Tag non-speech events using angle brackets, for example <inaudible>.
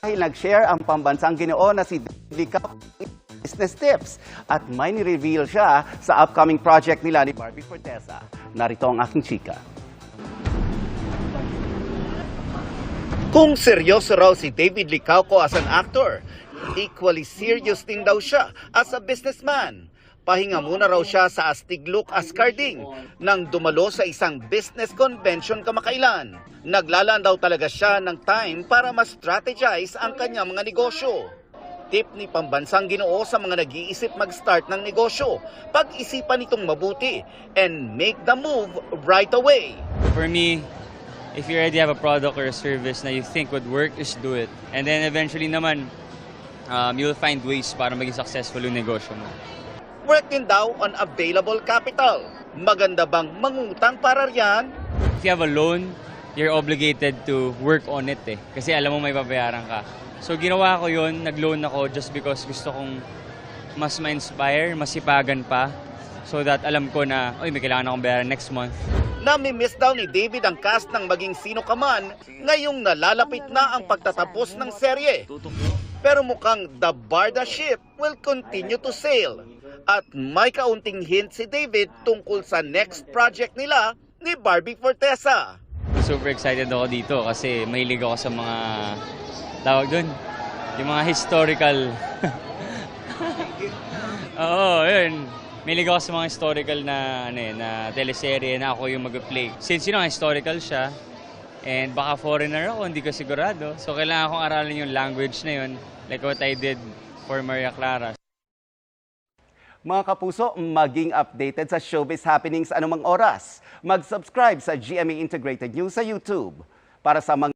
dahil nag-share ang pambansang ginoo na si David Licao business tips at may ni-reveal siya sa upcoming project nila ni Barbie Fortesa. Narito ang aking chika. Kung seryoso raw si David Licauco as an actor, equally serious din daw siya as a businessman. Pahinga muna raw siya sa astig look as carding nang dumalo sa isang business convention kamakailan. Naglalaan daw talaga siya ng time para ma-strategize ang kanyang mga negosyo. Tip ni pambansang ginoo sa mga nag-iisip mag-start ng negosyo, pag-isipan itong mabuti and make the move right away. For me, if you already have a product or a service na you think would work, just do it. And then eventually naman, um, you'll find ways para maging successful yung negosyo mo. Work din daw on available capital. Maganda bang mangutang para riyan? If you have a loan, you're obligated to work on it eh. Kasi alam mo may babayaran ka. So ginawa ko yun, nag-loan ako just because gusto kong mas ma-inspire, masipagan pa. So that alam ko na, oy, may kailangan akong bayaran next month. Nami-miss daw ni David ang cast ng maging sino ka man ngayong nalalapit na ang pagtatapos ng serye. Pero mukhang the Barda ship will continue to sail. At may kaunting hint si David tungkol sa next project nila ni Barbie Fortesa. Super excited ako dito kasi mahilig ako sa mga tawag dun, yung mga historical. <laughs> Oo, yun. Mahilig ako sa mga historical na, ano eh, na teleserye na ako yung mag-play. Since yun ang historical siya, and baka foreigner ako, hindi ko sigurado. So kailangan kong aralin yung language na yun, like what I did for Maria Clara. Mga kapuso, maging updated sa showbiz happenings anumang oras. Mag-subscribe sa GMA Integrated News sa YouTube para sa mga